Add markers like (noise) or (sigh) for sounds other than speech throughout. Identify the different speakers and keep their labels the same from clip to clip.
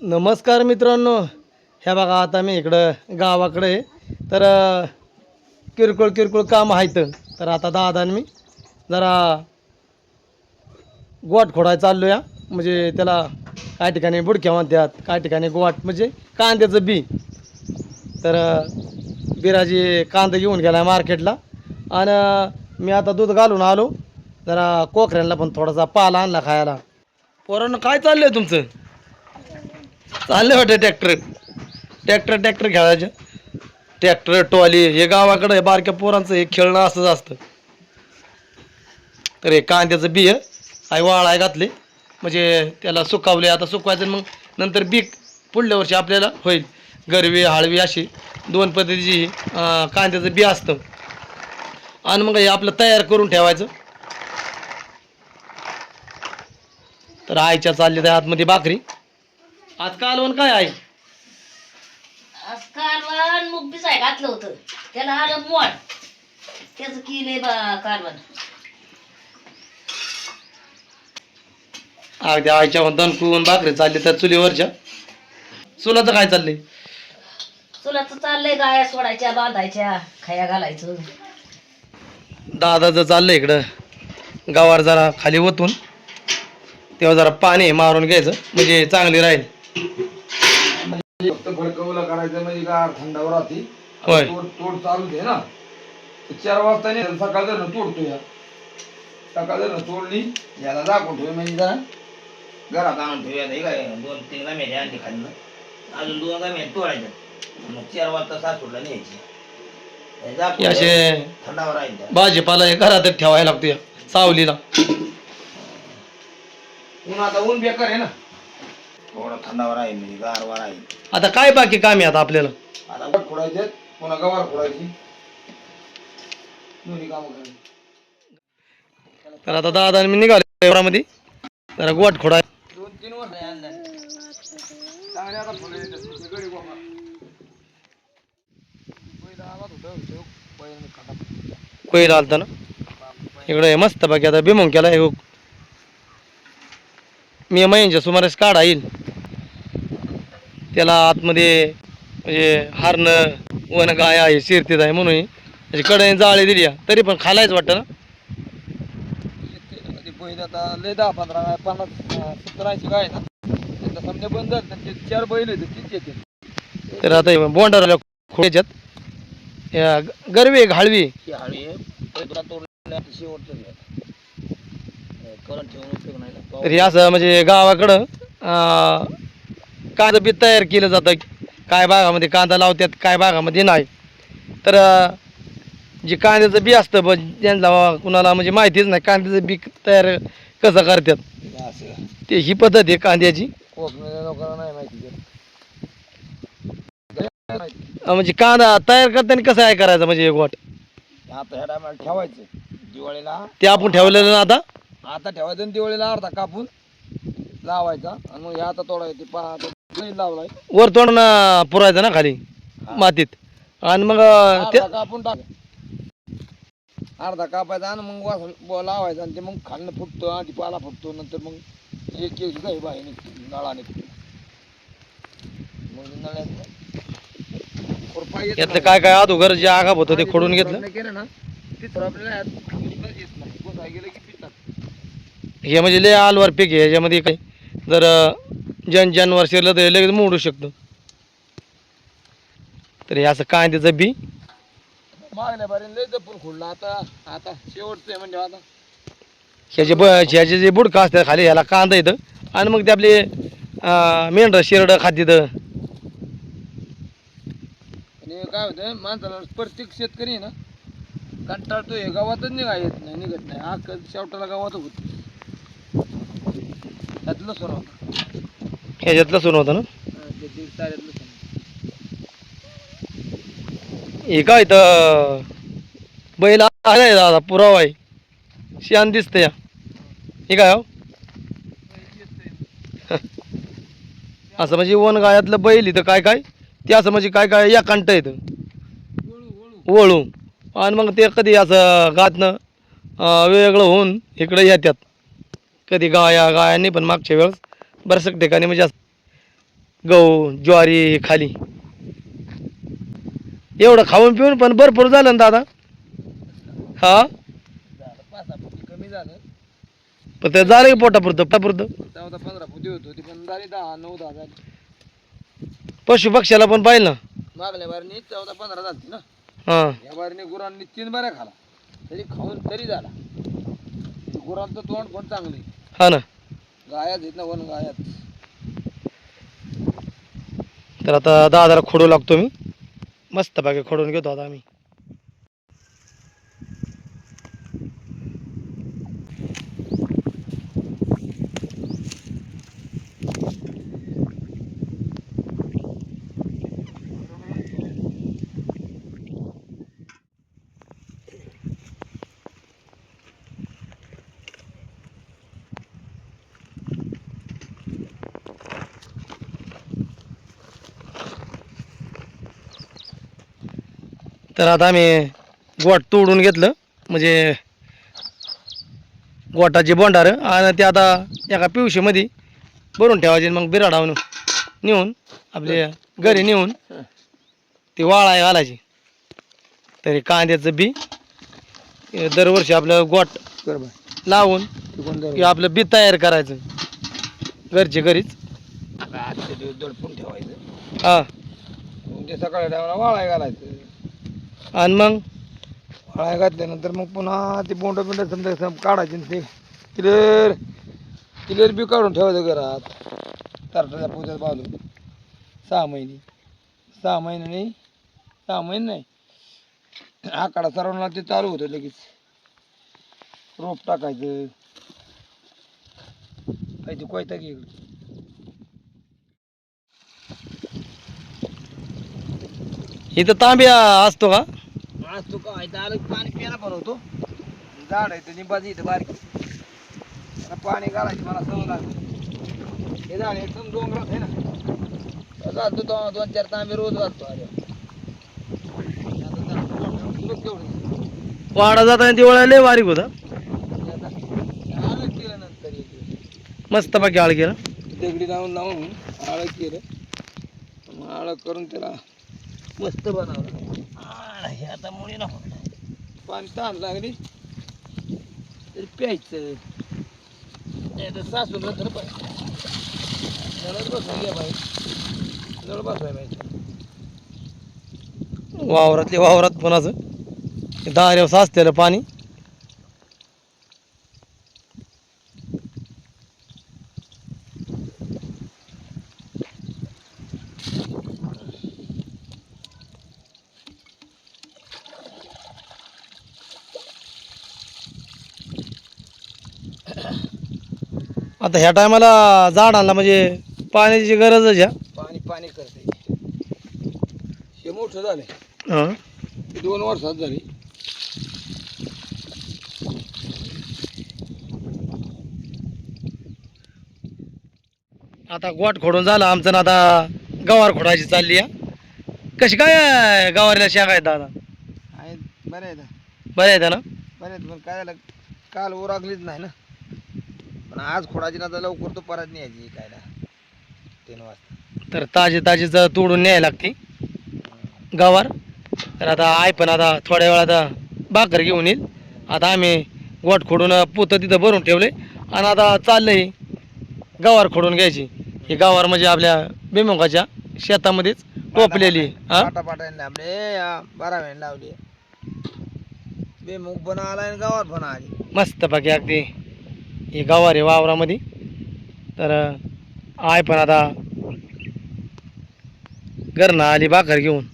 Speaker 1: नमस्कार मित्रांनो. ह्या बघा आता मी इकडं गावाकडे तर किरकोळ किरकोळ काम आहेत. तर आता दादा मी जरा गोट खोडाय चाललो या म्हणजे त्याला काय ठिकाणी बुडक्या म्हणतात काय ठिकाणी गोट म्हणजे कांद्याचं बी. तर बिराजी कांदा घेऊन गेला मार्केटला. आणि मी आता दूध घालून आलो. जरा कोकऱ्यांना पण थोडासा पाला आणला खायला. पोरांना काय चाललं आहे तुमचं? चालले होते ट्रॅक्टर. ट्रॅक्टर ट्रॅक्टर खेळायचं. ट्रॅक्टर टॉली हे गावाकडं हे बारक्या पोरांचं हे खेळणं असंच असतं. तर हे कांद्याचं बी आहे. आई वाळाय घातले. म्हणजे त्याला सुकावले आता सुकवायचं मग नंतर बी पुढल्या वर्षी आपल्याला होईल. गरवी हळवी अशी दोन पद्धतीची कांद्याचं बी असतं. आणि मग हे आपलं तयार करून ठेवायचं. तर आईच्या चालली त्या आतमध्ये भाकरी. आज कालवण काय आहे?
Speaker 2: आज कालवण मुग बिसाय घातलं होतं. त्याला आलं मोड. त्याचं किले बा कालवण.
Speaker 1: अगदी आईच्या दणकून भाकरी चालली त्या चुलीवरच्या. चुलाचं काय चाललंय?
Speaker 2: चुलाचं चाललंय गाया सोडायच्या बांधायच्या खाया घालायचं.
Speaker 1: दादाचं चाललंय इकडं. गावावर जरा खाली ओतून. तेव्हा जरा पाणी मारून घ्यायचं. म्हणजे चांगली राहील.
Speaker 3: फक्त भडकवलं करायचं म्हणजे गार थंडावर राहते
Speaker 1: होय.
Speaker 3: तोड तोड चालू आहे ना. तर चार वाजता नाही सकाळ जर तोडतो या सकाळ जर तोडली याला दाखवून ठेव म्हणजे जरा. घरात आणून ठेवूया हे काय दोन तीन गाम्याच्या आणली खाल्लं अजून दोन गाम्या तोडायच्या. मग चार वाजता सासूला न्यायची. हे
Speaker 1: हे असे
Speaker 3: थंडावर राहील त्या.
Speaker 1: भाजीपाला हे घरातच ठेवायला लागतो या सावलीला.
Speaker 3: ऊन आता ऊन बेकार आहे ना. थोडा थंडावर आहे म्हणजे गारवा राहील
Speaker 1: आता काय बाकी काम आहे आता आपल्याला?
Speaker 3: आता फोडायचे पुन्हा गवार फोडायची. दोन्ही कामं करायची.
Speaker 1: तर आता दादा आणि मी निघालो घरामध्ये जरा गोट खोडा
Speaker 3: दोन तीन वर्ष चांगले आता फुलं येतात नुसते गडी गोमा पहिला आवाज होता तो पहिला मी खाता
Speaker 1: पहिलं आलता ना? इकडं हे मस्त बाकी आता बिमोंग केला हे मी महिन्याच्या सुमारेस काढा येईल. त्याला आतमध्ये म्हणजे हारणं वन गाय आहे शिरतीत आहे म्हणून. म्हणजे कडे जाळे दिली आहे. तरी पण खालायच वाटतं ना?
Speaker 3: बैल आता लय दहा पंधरा पन्नास सत्तर ऐंशी गाय ना. त्यांचा समजा बंद झालं चार बैल आहेत तीच येते
Speaker 1: तर आता बोंडाला खोड्याच्यात या गरवी आहे, घाळवी.
Speaker 3: ही हळी आहे. पैदुला तोडल्या शेवटचं.
Speaker 1: तर हे असं म्हणजे गावाकडं कांदा बी तयार केलं जातं. काय भागामध्ये कांदा लावतात काय भागामध्ये नाही. तर जे कांद्याचं बी असतं ब ज्यांना कुणाला म्हणजे माहितीच नाही कांद्याचं बी तयार कसं करतात. ते ही पद्धत आहे कांद्याची. म्हणजे कांदा तयार करताना कसं आहे करायचं म्हणजे एक वाट?
Speaker 3: आता ह्या टायमाला ठेवायचं. दिवाळीला
Speaker 1: ते आपण ठेवलेलं ना आता?
Speaker 3: आता ठेवायचं आणि दिवाळीला अर्धा कापून लावायचा. आणि मग हे आता तोडायचं पा बैल लावलाय.
Speaker 1: वर तोडून अं, पुरायचं ना खाली मातीत. आणि मग ते
Speaker 3: अर्धा कापून टाक. अर्धा कापायचा आणि मग वास ब- लावायचा आणि ते मग खालनं फुटतो आधी पाला फुटतो नंतर मग एक एक गाई बाहेर निघते नळा निघते. मग नळ्यात खुरपा येत
Speaker 1: यातलं
Speaker 3: नाही.
Speaker 1: काय काय अधोगर जे आगाप होतं ते
Speaker 3: आधी
Speaker 1: खोडून घेतलं?
Speaker 3: खुरपणं केलं ना ते तर आपल्याला खुरपणं येत नाही. कोसाय गेलं की पितात.
Speaker 1: हे म्हणजे लय आलवार पीक आहे ह्याच्यामध्ये काही जर अं, जन जानवर शिरलं तर लगेच मोडू शकतं. तर हे असं कांद्याचं बी?
Speaker 3: मागल्या बारीन लय जपून खुडला. आता आता शेवटचं आहे म्हणजे आता.
Speaker 1: ह्याचे ब ह्याचे जे बुडकं असतात खाली ह्याला कांदा येतं आणि मग ते आपले मेंढरं शिरडं
Speaker 3: आणि काय होतं माणसाला प्रत्येक शेतकरी आहे ना कंटाळतो हे गावातच निघा येत नाही निघत नाही. क- शेवटाला गावात होत. त्यातलं सोनं होतं
Speaker 1: ह्याच्यात लसूण होतं ना?
Speaker 3: हे
Speaker 1: काय तर बैल आहे दादा पुरावा आहे. शान दिसतं या हे काय हो? (laughs) असं म्हणजे वन गायातलं बैल इथं काय काय? ते असं म्हणजे काय काय या कंट येतं वळू. आणि मग ते कधी असं गातनं वेगळं होऊन इकडे येतात कधी गाया गायांनी पण मागच्या वेळेस बऱ्याच ठिकाणी म्हणजे गहू ज्वारी खाली. एवढं खाऊन पिऊन पण भरपूर झालं ना दादा. हा?
Speaker 3: कमी झालं
Speaker 1: पण ते झालं की पोटापुरतं पोटापुरतं.
Speaker 3: चौदा पंधरा फुटी होत होती पण झाली दहा नऊ दहा झाली
Speaker 1: पशु पक्ष्याला पण पाहिजे ना.
Speaker 3: मागल्या बारीने चौदा पंधरा झाली ना.
Speaker 1: हां.
Speaker 3: या बारीने गुरांनी तीन बऱ्या खाला. तरी खाऊन तरी झाला. गुरांचं तोंड पण चांगलं
Speaker 1: हा ना.
Speaker 3: गायात येत ना वन गायात.
Speaker 1: तर आता दादाला खोडू लागतो मी. मस्त पाकी खोडून घेतो आता आम्ही. तर आता आम्ही गोट तोडून घेतलं. म्हणजे गोटाचे बोंडार आणि ते आता एका पिवशीमध्ये भरून ठेवायचे मग बिराडावून नेऊन आपले घरी नेऊन ते वाळाय घालायचे. तरी कांद्याचं बी दरवर्षी आपलं गोट लावून
Speaker 3: कोण
Speaker 1: की आपलं बी तयार करायचं. घरचे घरीच. हां.
Speaker 3: सकाळी वाळाय घालायचं.
Speaker 1: आणि मग?
Speaker 3: वाळाय घातल्यानंतर मग पुन्हा ते बोंड बिंड समजा सम काढायचे ते क्लिअर क्लिअर बी काढून ठेवायचं घरात. तारटाच्या पोत्यात बांधून. सहा महिने. सहा महिन्याने सहा महिने नाही. आकडा सरवला ते चालू होतं लगेच. रोप टाकायचं. काही ते कोयता इकडे.
Speaker 1: इथं तांब्या असतो का?
Speaker 3: आज तू काय की पाणी प्यायला बनवतो. झाड आहे ते निंबाची इथं बारकी. त्याला पाणी घालायची मला सवय लागली. हे झाड एकदम डोंगरात आहे ना. घालतो दोन दोन चार तांबे रोज घालतो आता.
Speaker 1: वाडा जाताना दिवाळा लय बारीक होता.
Speaker 3: आता केलं.
Speaker 1: मस्त बाकी आळ गेला
Speaker 3: दगडी लावून लावून आळं केलं. आळं करून त्याला मस्त बनवलं. हे आता मुली ना पाणी ताण लागली. तरी प्यायचं. नाही तर सासूला तर पाहिजे नळच बसवाय घ्या बाई. नळ बसवाय पाहिजे
Speaker 1: वावरातले वावरात पण असं. दाऱ्यावर साचतेलं पाणी. आता ह्या टायमाला झाडांना म्हणजे पाण्याची गरजच आहे.
Speaker 3: पाणी पाणी करते. हे मोठं
Speaker 1: हां.
Speaker 3: हे दोन वर्षात झाली.
Speaker 1: आता गोट खोडून झालं आमचं ना आता गवार खोडायची चालली आहे. कशी काय आहे गवारीला शेंगा आहेत दादा?
Speaker 3: आहेत बरं आहे
Speaker 1: बरं आहेत ना?
Speaker 3: बरं आहेत पण काय झालं काल उरागलीच नाही ना? पण आज खोडाची ना लवकर तो परत न्यायची कायला तीन वाजता.
Speaker 1: तर ताजे ताजेच तोडून न्यायला लागते. गवार. तर आता आय पण आता थोड्या वेळात आता भाकर घेऊन येईल. आता आम्ही गोट खोडून पोतं तिथं भरून ठेवले. आणि आता चाललंय गवार खोडून घ्यायची. ही गवार म्हणजे आपल्या बेमुगाच्या शेतामध्येच टोपलेली हा?
Speaker 3: पाटा पाटाने लावले. बेमुग पण आला आणि गावात पण आली.
Speaker 1: मस्त बाकी अगदी. हे गवार आहे वावरामध्ये. तर आय पण आता घरनं आली भाकर घेऊन.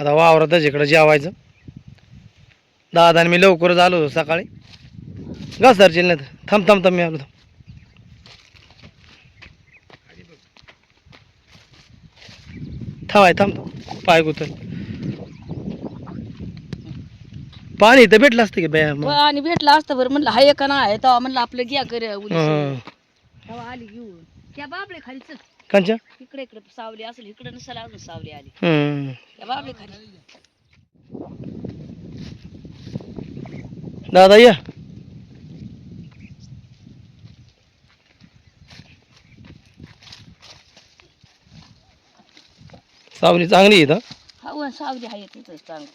Speaker 1: आता वावरातच इकडं जेवायचं. दादा आणि मी लवकरच आलो होतो सकाळी. घसरची नाही थांब थांब थांब मी आलो थांब. थांबाय थांब थांब. पाय गुतल. पाणी तर भेटलं असतं की बाया
Speaker 2: आणि भेटला असतं बरं. म्हणलं हाय का नाय तेव्हा म्हणलं आपलं घ्या कर तेव्हा आली घेऊन. इकडे इकडे सावली असेल इकडे अजून सावली आली.
Speaker 1: दादा या. सावली चांगली आहे
Speaker 2: हा सावली आहे तिथं चांगली.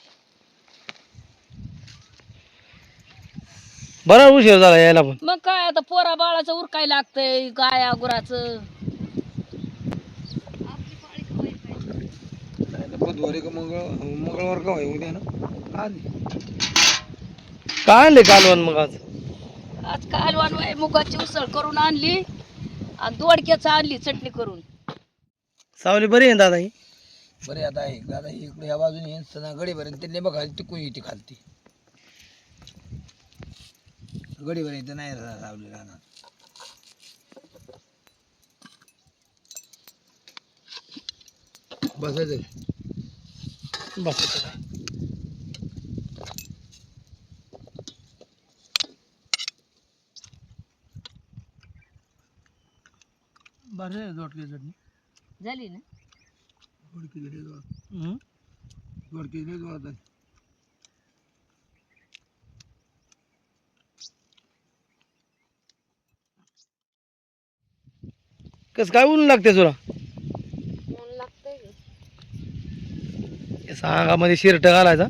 Speaker 1: बरा उशीर झाला यायला पण.
Speaker 2: मग काय आता पोरा बाळाचं उरकाय लागतंय गाया गुराचं
Speaker 3: बुधवारी का मंगळ मंगळवार का होय उद्या ना?
Speaker 1: काय आणले कालवण मग आज?
Speaker 2: आज कालवान वय मुगाची उसळ करून आणली आणि दोडक्याचं आणली चटणी करून.
Speaker 1: सावली बरी आहे दादा ही
Speaker 3: बरे आता आहे. दादा इकडे या बाजूने यांचं गडी भरेन ते बघा तिकून येते खालती. गडी भरेन इथं नाही रावली राहणार. बसायचं
Speaker 1: बस इथं काय. बरं आहे दोडकी चटणी
Speaker 2: झाली ना?
Speaker 3: दोडकी. दोडकी दिली
Speaker 1: कसं काय ऊन लागते तुला? अंगामध्ये शिरट घालायचा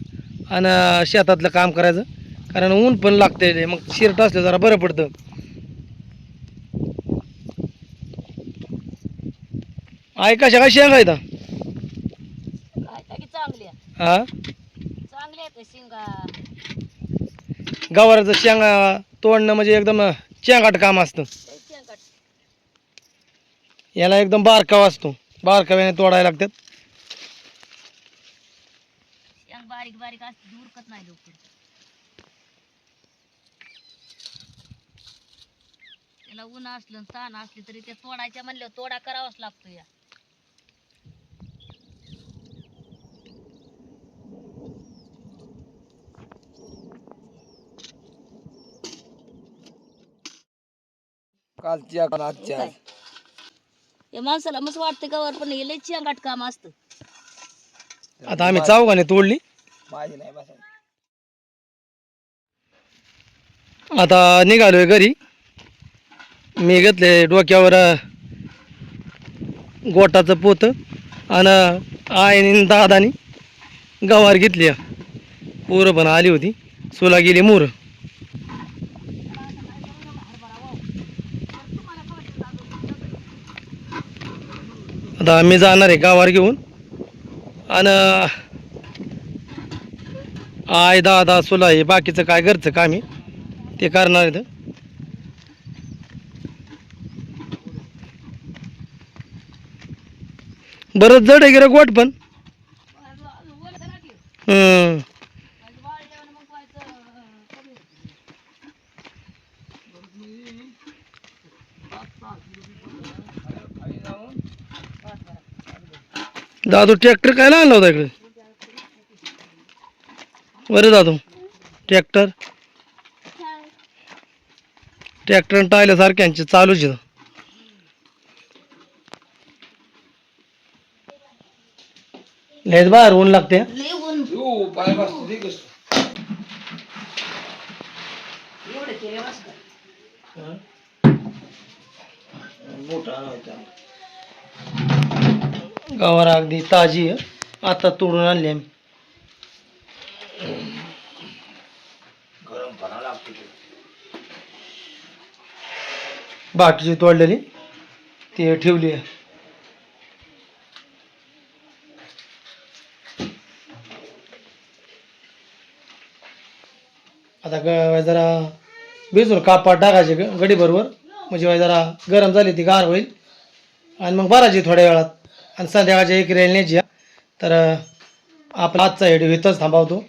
Speaker 1: आणि शेतातलं काम करायचं. कारण ऊन पण लागते मग शिरट असलं जरा बरं पडतं. आहे कशा काय शेंगा
Speaker 2: आहे
Speaker 1: हा
Speaker 2: चांगली आहे शिंगा.
Speaker 1: गवाराचं शेंगा तोडणं म्हणजे एकदम चेंगाट काम असतं. याला एकदम बारकावा असतो बारकाव्याने तोडायला लागतात.
Speaker 2: बारीक बारीक असते उरकत नाही लवकर. त्याला ऊन असलं ताण असली तरी ते तोडायच्या म्हणल्यावर तोडा करावाच लागतो या.
Speaker 3: कालच्या काल आजच्या?
Speaker 2: या माणसाला मस्त वाटतं का पण हे लय शेंगाट काम असतं.
Speaker 1: आता आम्ही चौघाने तोडली.
Speaker 3: माझी नाही बसायची.
Speaker 1: आता निघालोय घरी. मी घेतले डोक्यावर गोटाचं पोत आणि आईने दादानी गवार घेतली. पोरं पण आली होती. सोला गेली मोर. आता मी जाणार आहे गावावर घेऊन. आणि आय दादा सुला हे बाकीचं काय घरचं काम आहे ते करणार आहेत. बरंच जड आहे गिरं गोट पण. हम्म. दादू ट्रॅक्टर काय आणला होता इकडे? बरं दादू ट्रॅक्टर? ट्रॅक्टर टायलं सारख्यांचे चालूच आहे लयच बाहेर ऊन लागते हं.
Speaker 2: लय ऊन
Speaker 3: येऊ पाय बसते ते कसं
Speaker 2: एवढं केलं बस
Speaker 3: मोठा नव्हता
Speaker 1: गवार अगदी ताजी आहे. आता तोडून आणली आम्ही. बाकीची तोडलेली ती ठेवली आहे. आता जरा भिजून कापात टाकायचे गडीबरोबर म्हणजे जरा गरम झाली ती गार होईल. आणि मग भरायची थोड्या वेळात. आणि संध्याकाळच्या एक रेल न्यायची तर आपला आजचा व्हिडिओ इथंच थांबवतो.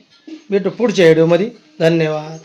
Speaker 1: भेटू पुढच्या व्हिडिओमध्ये धन्यवाद.